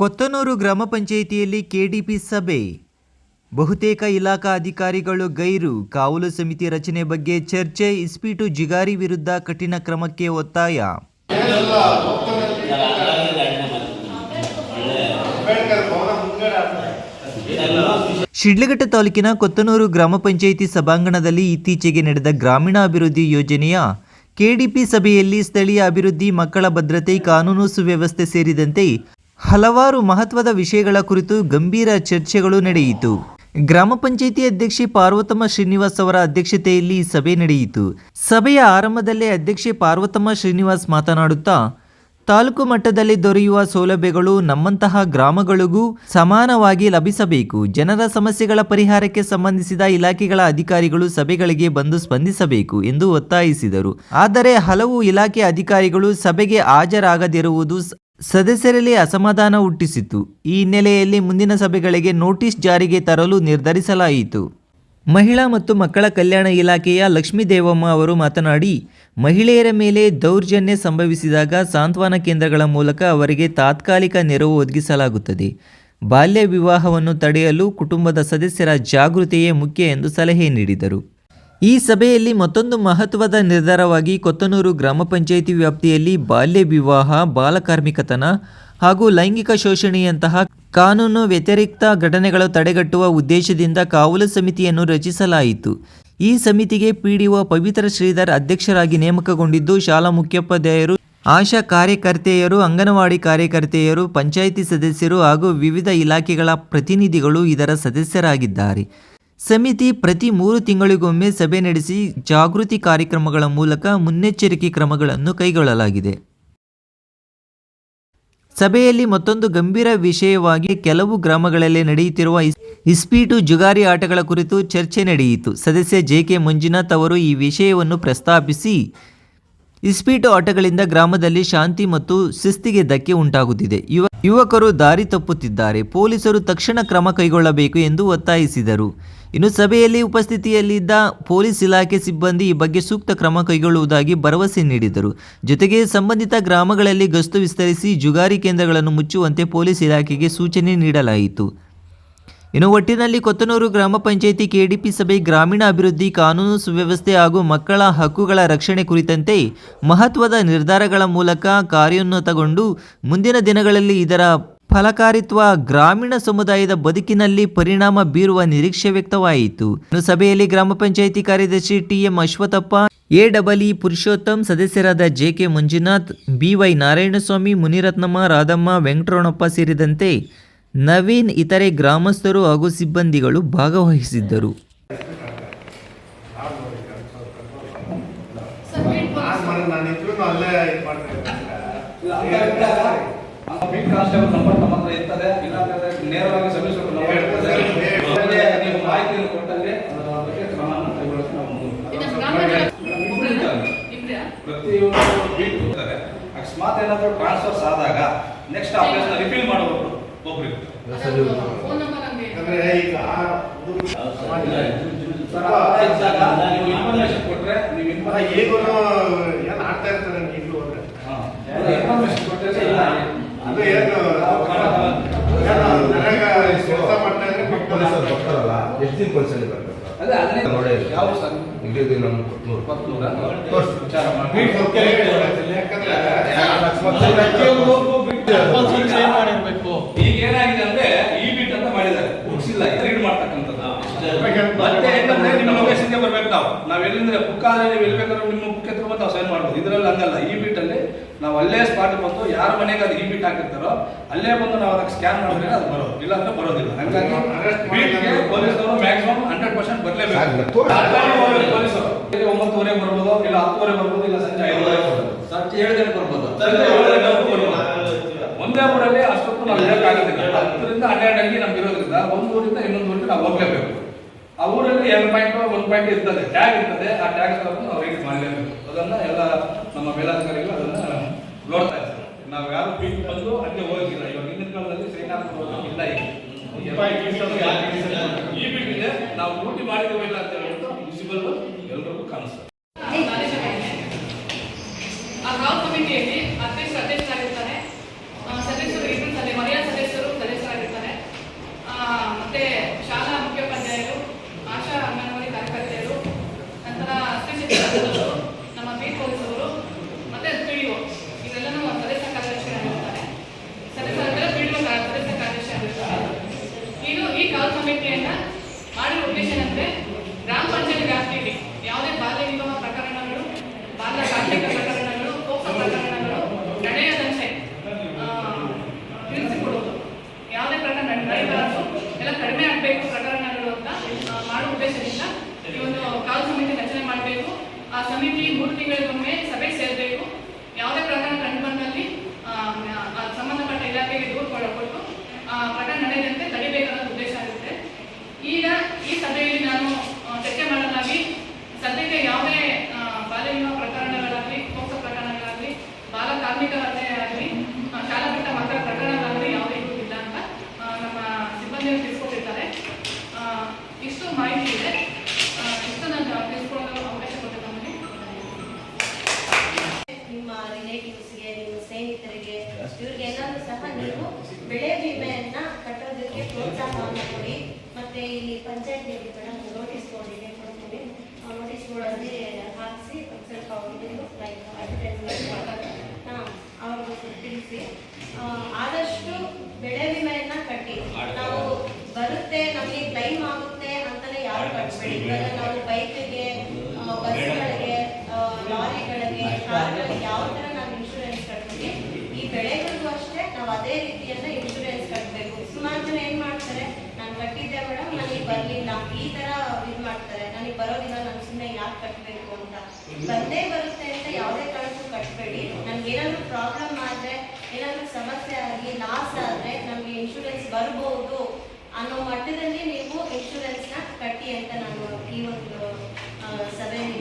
ಕೊತ್ತನೂರು ಗ್ರಾಮ ಪಂಚಾಯಿತಿಯಲ್ಲಿ ಕೆಡಿಪಿ ಸಭೆ. ಬಹುತೇಕ ಇಲಾಖಾ ಅಧಿಕಾರಿಗಳು ಗೈರು. ಕಾವಲು ಸಮಿತಿ ರಚನೆ ಬಗ್ಗೆ ಚರ್ಚೆ, ಇಸ್ಪೀಟು ಜಿಗಾರಿ ವಿರುದ್ಧ ಕಠಿಣ ಕ್ರಮಕ್ಕೆ ಒತ್ತಾಯ. ಶಿಡ್ಲಘಟ್ಟ ತಾಲೂಕಿನ ಕೊತ್ತನೂರು ಗ್ರಾಮ ಪಂಚಾಯಿತಿ ಸಭಾಂಗಣದಲ್ಲಿ ಇತ್ತೀಚೆಗೆ ನಡೆದ ಗ್ರಾಮೀಣಾಭಿವೃದ್ಧಿ ಯೋಜನೆಯ ಕೆಡಿಪಿ ಸಭೆಯಲ್ಲಿ ಸ್ಥಳೀಯ ಅಭಿವೃದ್ಧಿ ಮಕ್ಕಳ ಭದ್ರತೆ, ಕಾನೂನು ಸುವ್ಯವಸ್ಥೆ ಸೇರಿದಂತೆ ಹಲವಾರು ಮಹತ್ವದ ವಿಷಯಗಳ ಕುರಿತು ಗಂಭೀರ ಚರ್ಚೆಗಳು ನಡೆಯಿತು. ಗ್ರಾಮ ಪಂಚಾಯಿತಿ ಅಧ್ಯಕ್ಷೆ ಪಾರ್ವತಮ್ಮ ಶ್ರೀನಿವಾಸ್ ಅವರ ಅಧ್ಯಕ್ಷತೆಯಲ್ಲಿ ಸಭೆ ನಡೆಯಿತು. ಸಭೆಯ ಆರಂಭದಲ್ಲೇ ಅಧ್ಯಕ್ಷೆ ಪಾರ್ವತಮ್ಮ ಶ್ರೀನಿವಾಸ್ ಮಾತನಾಡುತ್ತಾ, ತಾಲೂಕು ಮಟ್ಟದಲ್ಲಿ ದೊರೆಯುವ ಸೌಲಭ್ಯಗಳು ನಮ್ಮಂತಹ ಗ್ರಾಮಗಳಿಗೂ ಸಮಾನವಾಗಿ ಲಭಿಸಬೇಕು. ಜನರ ಸಮಸ್ಯೆಗಳ ಪರಿಹಾರಕ್ಕೆ ಸಂಬಂಧಿಸಿದ ಇಲಾಖೆಗಳ ಅಧಿಕಾರಿಗಳು ಸಭೆಗಳಿಗೆ ಬಂದು ಸ್ಪಂದಿಸಬೇಕು ಎಂದು ಒತ್ತಾಯಿಸಿದರು. ಆದರೆ ಹಲವು ಇಲಾಖೆ ಅಧಿಕಾರಿಗಳು ಸಭೆಗೆ ಹಾಜರಾಗದಿರುವುದು ಸದಸ್ಯರಲ್ಲಿ ಅಸಮಾಧಾನ ಹುಟ್ಟಿಸಿತು. ಈ ಹಿನ್ನೆಲೆಯಲ್ಲಿ ಮುಂದಿನ ಸಭೆಗಳಿಗೆ ನೋಟಿಸ್ ಜಾರಿಗೆ ತರಲು ನಿರ್ಧರಿಸಲಾಯಿತು. ಮಹಿಳಾ ಮತ್ತು ಮಕ್ಕಳ ಕಲ್ಯಾಣ ಇಲಾಖೆಯ ಲಕ್ಷ್ಮೀ ದೇವಮ್ಮ ಅವರು ಮಾತನಾಡಿ, ಮಹಿಳೆಯರ ಮೇಲೆ ದೌರ್ಜನ್ಯ ಸಂಭವಿಸಿದಾಗ ಸಾಂತ್ವನ ಕೇಂದ್ರಗಳ ಮೂಲಕ ಅವರಿಗೆ ತಾತ್ಕಾಲಿಕ ನೆರವು ಒದಗಿಸಲಾಗುತ್ತದೆ. ಬಾಲ್ಯ ವಿವಾಹವನ್ನು ತಡೆಯಲು ಕುಟುಂಬದ ಸದಸ್ಯರ ಜಾಗೃತಿಯೇ ಮುಖ್ಯ ಎಂದು ಸಲಹೆ ನೀಡಿದರು. ಈ ಸಭೆಯಲ್ಲಿ ಮತ್ತೊಂದು ಮಹತ್ವದ ನಿರ್ಧಾರವಾಗಿ ಕೊತ್ತನೂರು ಗ್ರಾಮ ಪಂಚಾಯಿತಿ ವ್ಯಾಪ್ತಿಯಲ್ಲಿ ಬಾಲ್ಯ ವಿವಾಹ ಬಾಲಕಾರ್ಮಿಕತನ ಹಾಗೂ ಲೈಂಗಿಕ ಶೋಷಣೆಯಂತಹ ಕಾನೂನು ವ್ಯತಿರಿಕ್ತ ಘಟನೆಗಳು ತಡೆಗಟ್ಟುವ ಉದ್ದೇಶದಿಂದ ಕಾವಲು ಸಮಿತಿಯನ್ನು ರಚಿಸಲಾಯಿತು. ಈ ಸಮಿತಿಗೆ ಪಿಡಿಒ ಪವಿತ್ರ ಶ್ರೀಧರ್ ಅಧ್ಯಕ್ಷರಾಗಿ ನೇಮಕಗೊಂಡಿದ್ದು ಶಾಲಾ ಮುಖ್ಯೋಪಾಧ್ಯಾಯರು, ಆಶಾ ಕಾರ್ಯಕರ್ತೆಯರು, ಅಂಗನವಾಡಿ ಕಾರ್ಯಕರ್ತೆಯರು, ಪಂಚಾಯಿತಿ ಸದಸ್ಯರು ಹಾಗೂ ವಿವಿಧ ಇಲಾಖೆಗಳ ಪ್ರತಿನಿಧಿಗಳು ಇದರ ಸದಸ್ಯರಾಗಿದ್ದಾರೆ. ಸಮಿತಿ ಪ್ರತಿ ಮೂರು ತಿಂಗಳಿಗೊಮ್ಮೆ ಸಭೆ ನಡೆಸಿ ಜಾಗೃತಿ ಕಾರ್ಯಕ್ರಮಗಳ ಮೂಲಕ ಮುನ್ನೆಚ್ಚರಿಕೆ ಕ್ರಮಗಳನ್ನು ಕೈಗೊಳ್ಳಲಾಗಿದೆ. ಸಭೆಯಲ್ಲಿ ಮತ್ತೊಂದು ಗಂಭೀರ ವಿಷಯವಾಗಿ ಕೆಲವು ಗ್ರಾಮಗಳಲ್ಲಿ ನಡೆಯುತ್ತಿರುವ ಇಸ್- ಇಸ್ಪೀಟು ಜುಗಾರಿ ಆಟಗಳ ಕುರಿತು ಚರ್ಚೆ ನಡೆಯಿತು. ಸದಸ್ಯ ಜೆ ಕೆ ಮಂಜುನಾಥ್ ಅವರು ಈ ವಿಷಯವನ್ನು ಪ್ರಸ್ತಾಪಿಸಿ, ಇಸ್ಪೀಟು ಆಟಗಳಿಂದ ಗ್ರಾಮದಲ್ಲಿ ಶಾಂತಿ ಮತ್ತು ಶಿಸ್ತಿಗೆ ಧಕ್ಕೆ ಉಂಟಾಗುತ್ತಿದೆ. ಯುವ, ಯುವಕರು ದಾರಿ ತಪ್ಪುತ್ತಿದ್ದಾರೆ. ಪೊಲೀಸರು ತಕ್ಷಣ ಕ್ರಮ ಕೈಗೊಳ್ಳಬೇಕು ಎಂದು ಒತ್ತಾಯಿಸಿದರು. ಇನ್ನು ಸಭೆಯಲ್ಲಿ ಉಪಸ್ಥಿತಿಯಲ್ಲಿದ್ದ ಪೊಲೀಸ್ ಇಲಾಖೆ ಸಿಬ್ಬಂದಿ ಈ ಬಗ್ಗೆ ಸೂಕ್ತ ಕ್ರಮ ಕೈಗೊಳ್ಳುವುದಾಗಿ ಭರವಸೆ ನೀಡಿದರು. ಜೊತೆಗೆ ಸಂಬಂಧಿತ ಗ್ರಾಮಗಳಲ್ಲಿ ಗಸ್ತು ವಿಸ್ತರಿಸಿ ಜುಗಾರಿ ಕೇಂದ್ರಗಳನ್ನು ಮುಚ್ಚುವಂತೆ ಪೊಲೀಸ್ ಇಲಾಖೆಗೆ ಸೂಚನೆ ನೀಡಲಾಯಿತು. ಇನ್ನು ಒಟ್ಟಿನಲ್ಲಿ ಕೊತ್ತನೂರು ಗ್ರಾಮ ಪಂಚಾಯಿತಿ ಕೆಡಿಪಿ ಸಭೆ ಗ್ರಾಮೀಣ ಅಭಿವೃದ್ಧಿ ಕಾನೂನು ಸುವ್ಯವಸ್ಥೆ ಹಾಗೂ ಮಕ್ಕಳ ಹಕ್ಕುಗಳ ರಕ್ಷಣೆ ಕುರಿತಂತೆ ಮಹತ್ವದ ನಿರ್ಧಾರಗಳ ಮೂಲಕ ಕಾರ್ಯೋನ್ನತಗೊಂಡು ಮುಂದಿನ ದಿನಗಳಲ್ಲಿ ಇದರ ಫಲಕಾರಿತ್ವ ಗ್ರಾಮೀಣ ಸಮುದಾಯದ ಬದುಕಿನಲ್ಲಿ ಪರಿಣಾಮ ಬೀರುವ ನಿರೀಕ್ಷೆ ವ್ಯಕ್ತವಾಯಿತು. ಸಭೆಯಲ್ಲಿ ಗ್ರಾಮ ಪಂಚಾಯಿತಿ ಕಾರ್ಯದರ್ಶಿ TM Ashwathappa, A E Purushottam ಸದಸ್ಯರಾದ ಜೆಕೆ ಮಂಜುನಾಥ್ ಬಿವೈ ನಾರಾಯಣಸ್ವಾಮಿ, ಮುನಿರತ್ನಮ್ಮ, ರಾಧಮ್ಮ ವೆಂಕಟರಣಪ್ಪ ಸೇರಿದಂತೆ ನವೀನ್ ಇತರೆ ಗ್ರಾಮಸ್ಥರು ಹಾಗೂ ಸಿಬ್ಬಂದಿಗಳು ಭಾಗವಹಿಸಿದ್ದರು. ಇದು ಕಾನ್ಸ್ಟೇಬಲ್ ನಂಬರ್ ನಮ್ಮ ಹತ್ರ ಇರ್ತದೆ. ಇಲ್ಲಾಂದ್ರೆ ನೇರವಾಗಿ ಸಬ್ಮಿಷನ್ ನಂಬರ್ ಇರ್ತದೆ. ನೀವು ಮಾಹಿತಿಯನ್ನು ಕೊಟ್ಟಲ್ಲಿ ಅದರ ಬಗ್ಗೆ ಕ್ರಮವನ್ನು ಕೈಗೊಳ್ಳಕ್ಕೆ ನಾವು. ಪ್ರತಿಯೊಂದು ಬೀಟ್ ಇರ್ತಾರೆ ಅಕಸ್ಮಾತ್ ಏನಾದರೂ ಟ್ರಾನ್ಸ್ಫರ್ಸ್ ಆದಾಗ ನೆಕ್ಸ್ಟ್ ಆಪರೇಷನ್ ರಿಫಿಲ್ ಮಾಡುವವರು ಒಬ್ರು ಇರ್ತಾರೆ. ಯಾಕಂದ್ರೆ ಈಗ ಹುಡುಗ ಸರ್, ಆ ಥರ ನೀವು ಇನ್ಫಾರ್ಮೇಶನ್ ಕೊಟ್ರೆ ನೀವು ಇನ್ಫಾರ್ಮೇಶನ್ ಕೊಟ್ಟರೆ ಎಷ್ಟು ದಿನ ಪೊಲೀಸಲ್ಲಿ ಬರ್ತಾರೆ? ನೋಡಿ ಇಲ್ಲಿದ್ದು ನಮ್ಮ ಕೊಟ್ಟೂರು ತೋರ್ಸು. ವಿಚಾರ ಮಾಡಿ ಬೀಟ್ ಹೋಗ್ತಾ ಇರ್ತಾರೆ. ಯಾಕಂದ್ರೆ ಈಗ ಏನಾಗಿದೆ ಅಂದ್ರೆ ಈ ಬಿಟ್ ಅಂತ ಮಾಡಿದ್ದಾರೆ ಬುಕ್ಸ್ ಇಲ್ಲ ರೀಡ್ ಮಾಡ್ತಕ್ಕಂಥದ್ದು ಮತ್ತೆ ಏನಂದ್ರೆ ನಿಮ್ಮ ಲೊಕೇಶನ್ಗೆ ನಾವು ನಾವು ಎಲ್ಲಿಂದ್ರೆ ಬುಕ್ ಆದ್ರೆ ನೀವು ಎಲ್ಲಿ ಬೇಕಾದ್ರೂ ನಿಮ್ಮ ಬುಕ್ ಎತ್ಕೊಂಡು ಬಂದು ನಾವು ಸೈನ್ ಮಾಡ್ಬೋದು. ಇದರಲ್ಲಿ ಹಂಗಲ್ಲ. ಈ ಬಿಟ್ ಅಲ್ಲಿ ನಾವು ಅಲ್ಲೇ ಸ್ಪಾಟ್ ಬಂದು ಯಾರ ಮನೆಗೆ ಅದು ಈ ಬಿಟ್ ಹಾಕಿರ್ತಾರೋ ಅಲ್ಲೇ ಬಂದು ನಾವು ಅದಕ್ಕೆ ಸ್ಕ್ಯಾನ್ ಮಾಡಿದ್ರೆ ಅದು ಬರೋದು. ಇಲ್ಲ ಅಂದ್ರೆ ಬರೋದಿಲ್ಲ. ಹಂಗಾಗಿ ಬೀಟ್ಗೆ ಪೊಲೀಸರು ಮ್ಯಾಕ್ಸಿಮಮ್ ಹಂಡ್ರೆಡ್ ಪರ್ಸೆಂಟ್ ಬರಲೇಬೇಕು. ಹೋಗ್ಬೇಕು ಪೊಲೀಸರು ಒಂಬತ್ತುವರೆಗೆ ಬರ್ಬೋದು ಇಲ್ಲ ಹತ್ತುವರೆ ಬರ್ಬೋದು ಇಲ್ಲ ಸಂಜೆ ಐದುವರೆಗೆ ಬರ್ಬೋದು. ಸಂಜೆ ಏಳು ಗಂಟೆ ಬರ್ಬೋದು. ಸಂಜೆ ಒಂದೇ ಊರಲ್ಲಿ ಅಷ್ಟೊತ್ತು ನಾವು ಇರೋಕ್ಕಾಗೋದಿಲ್ಲ ಹತ್ತರಿಂದ ಹನ್ನೆರಡಲ್ಲಿ ನಮ್ಗೆ ಇರೋದ್ರಿಂದ ಒಂದು ಊರಿಂದ ಇನ್ನೊಂದು ಊರಿಗೆ ನಾವು ಹೋಗ್ಲೇಬೇಕು. ಆ ಊರಲ್ಲಿ ಎರಡು ಪಾಯಿಂಟ್ ಒಂದು ಪಾಯಿಂಟ್ ಇರ್ತದೆ. ಟ್ಯಾಗ್ ಇರ್ತದೆ. ಆ ಟ್ಯಾಗ್ ನಾವು ರೈಟ್ ಮಾಡಲೇಬೇಕು. ಅದನ್ನ ಎಲ್ಲ ನಮ್ಮ ಮೇಲಾಧಿಕಾರಿಗಳು ಅದನ್ನ ನೋಡ್ತಾ ಇರ್ತಾರೆ ನಾವು ಯಾರು ಬೀಟ್ ಬಂದು ಅಲ್ಲಿ ಹೋಗಿಲ್ಲ. ಇವಾಗ ಹಿಂದಿನ ಕಾಲದಲ್ಲಿ ಹಾಕೋದು ಇಲ್ಲ ಈಗ. ಈ ಬೀಟ್ ಇದೆ. ನಾವು ಪೂರ್ತಿ ಮಾಡಿದ್ದೀವಿ ಇಲ್ಲ ಅಂತ ಹೇಳ್ಬಿಟ್ಟು ಮುನ್ಸಿಪಲ್ Thank you. ಆ ಸಮಿತಿ ಮೂರು ತಿಂಗಳಿಗೊಮ್ಮೆ ಸಭೆ ಸೇರಬೇಕು. ಯಾವುದೇ ಪ್ರಕರಣ ಕಂಡು ಬಂದಲ್ಲಿ ಸಂಬಂಧಪಟ್ಟ ಇಲಾಖೆಗೆ ದೂರು ಕೊಟ್ಟು ಪ್ರಕರಣ ನಡೆಯದಂತೆ ತಡಿಬೇಕಾದ ಬೆಳೆ ವಿಮೆಯನ್ನ ಕಟ್ಟೋದಕ್ಕೆ ಪ್ರೋತ್ಸಾಹವನ್ನು ಕೊಡಿ ಮತ್ತೆ ಇಲ್ಲಿ ಪಂಚಾಯತ್ ಮೇಡಮ್ ನೋಟಿಸ್ ಬೋರ್ಡಿಗೆ ಕೊಡ್ತೀನಿ. ನೋಟಿಸ್ ಬೋರ್ಡಲ್ಲಿ ಹಾಕಿಸಿ ಒಂದು ಸ್ವಲ್ಪ ಅವ್ರಿಗೆ ಲೈಕ್ ಅಡ್ವರ್ಟೈಸ್ಮೆಂಟ್ ಅವ್ರಿಗೆ ತಿಳಿಸಿ. ಆ, ಆದಷ್ಟು ಬೆಳೆ ವಿಮೆಯನ್ನ ಕಟ್ಟಿ. ನಾವು ಬರುತ್ತೆ ನಮಗೆ ಕ್ಲೈಮ್ ಆಗುತ್ತೆ ಅಂತಲೇ ಯಾರು ಕಟ್ಬೇಡಿ. ನಾವು ಬೈಕ್ಗೆ ಬಸ್ಗಳಿಗೆ ಲಾರಿಗಳಿಗೆ ಕಾರ್ಗಳಿಗೆ ಯಾವ ಥರ ನಾವು ಅದೇ ರೀತಿಯನ್ನ ಇನ್ಶೂರೆನ್ಸ್ ಕಟ್ಟಬೇಕು ಸುಮಾರು ಜನ ಏನ್ ಮಾಡ್ತಾರೆ, ನಾನು ಕಟ್ಟಿದ್ದೆ ಮೇಡಮ್, ನನಗೆ ಬರಲಿಲ್ಲ. ಈ ತರ ಇದು ಮಾಡ್ತಾರೆ. ನನಗೆ ಬರೋದಿಲ್ಲ ನಾನು ಸುಮ್ಮನೆ ಯಾಕೆ ಕಟ್ಟಬೇಕು ಅಂತ? ಬಂದೇ ಬರುತ್ತೆ ಅಂತ ಯಾವುದೇ ಕಾರಣಕ್ಕೂ ಕಟ್ಟಬೇಡಿ ನಮ್ಗೆ ಏನಾದ್ರು ಪ್ರಾಬ್ಲಮ್ ಆದರೆ, ಏನಾದ್ರು ಸಮಸ್ಯೆ ಆಗಲಿ ಲಾಸ್ ಆದ್ರೆ ನಮಗೆ ಇನ್ಶೂರೆನ್ಸ್ ಬರಬಹುದು ಅನ್ನೋ ಮಟ್ಟದಲ್ಲಿ ನೀವು ಇನ್ಶೂರೆನ್ಸ್ನ ಕಟ್ಟಿ ಅಂತ ನಾನು ಈ ಒಂದು ಸಭೆಯಲ್ಲಿ